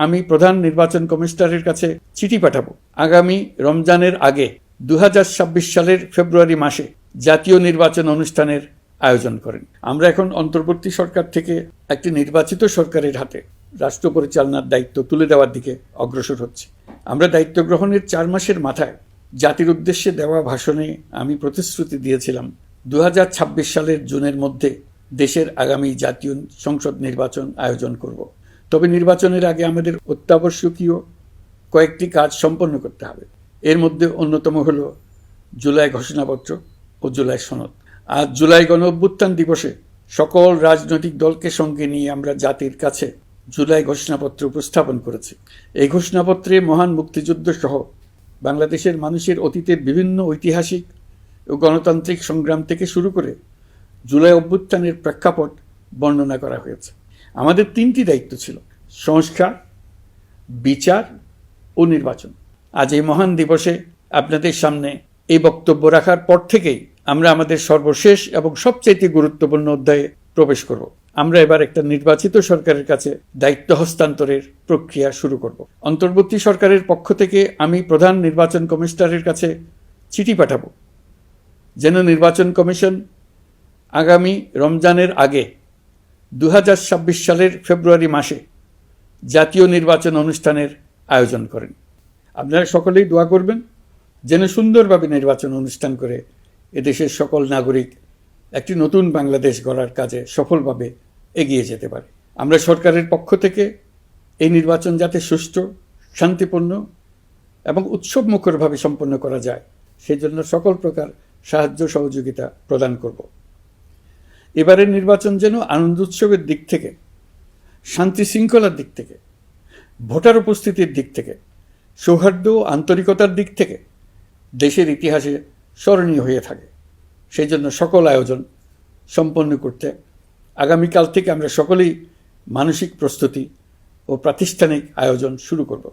আমি প্রধান নির্বাচন কমিশনারের কাছে চিঠি পাঠাবো। আগামী রমজানের আগে দু হাজার ছাব্বিশ সালের ফেব্রুয়ারি মাসে জাতীয় নির্বাচন অনুষ্ঠানের আয়োজন করেন। আমরা এখন অন্তর্বর্তী সরকার থেকে একটি নির্বাচিত সরকারের হাতে রাষ্ট্র পরিচালনার দায়িত্ব তুলে দেওয়ার দিকে অগ্রসর হচ্ছে। আমরা দায়িত্ব গ্রহণের চার মাসের মাথায় জাতির উদ্দেশ্যে দেওয়া ভাষণে আমি প্রতিশ্রুতি দিয়েছিলাম দু হাজার ছাব্বিশ সালের জুনের মধ্যে দেশের আগামী জাতীয় সংসদ নির্বাচন আয়োজন করব। তবে নির্বাচনের আগে আমাদের অত্যাবশ্যকীয় কয়েকটি কাজ সম্পন্ন করতে হবে। এর মধ্যে অন্যতম হল জুলাই ঘোষণাপত্র ও জুলাই সনদ। আজ জুলাই গণ অভ্যুত্থান দিবসে সকল রাজনৈতিক দলকে সঙ্গে নিয়ে আমরা জাতির কাছে জুলাই ঘোষণাপত্র উপস্থাপন করেছি। এই ঘোষণাপত্রে মহান মুক্তিযুদ্ধ সহ বাংলাদেশের মানুষের অতীতের বিভিন্ন ঐতিহাসিক ও গণতান্ত্রিক সংগ্রাম থেকে শুরু করে জুলাই অভ্যুত্থানের প্রেক্ষাপট বর্ণনা করা হয়েছে। আমাদের তিনটি দায়িত্ব ছিল। সংস্কার, বিচার ও নির্বাচন। আজ এই মহান দিবসে আপনাদের সামনে এই বক্তব্য রাখার পর থেকেই আমরা আমাদের সর্বশেষ এবং সবচাইতে গুরুত্বপূর্ণ অধ্যায়ে প্রবেশ করব। আমরা এবার একটা নির্বাচিত সরকারের কাছে দায়িত্ব হস্তান্তরের প্রক্রিয়া শুরু করব। অন্তর্বর্তী সরকারের পক্ষ থেকে আমি প্রধান নির্বাচন কমিশনারের কাছে চিঠি পাঠাবো। যেন নির্বাচন কমিশন আগামী রমজানের আগে দু হাজার ছাব্বিশ সালের ফেব্রুয়ারি মাসে জাতীয় নির্বাচন অনুষ্ঠানের আয়োজন করেন। আপনারা সকলেই দোয়া করবেন যেন সুন্দরভাবে নির্বাচন অনুষ্ঠান করে এদেশের সকল নাগরিক একটি নতুন বাংলাদেশ গড়ার কাজে সফলভাবে এগিয়ে যেতে পারে। আমরা সরকারের পক্ষ থেকে এই নির্বাচন যাতে সুষ্ঠু, শান্তিপূর্ণ এবং উৎসবমুখরভাবে সম্পন্ন করা যায়, সেজন্য সকল প্রকার সাহায্য সহযোগিতা প্রদান করব। এবারের নির্বাচন যেন আনন্দ উৎসবের দিক থেকে শান্তি শৃঙ্খলার দিক থেকে, ভোটার উপস্থিতির দিক থেকে, সৌহার্দ্য আন্তরিকতার দিক থেকে দেশের ইতিহাসে স্মরণীয় হয়ে থাকে। সেই জন্য সকল আয়োজন সম্পন্ন করতে আগামীকাল থেকে আমরা সকলেই মানসিক প্রস্তুতি ও প্রাতিষ্ঠানিক আয়োজন শুরু করব।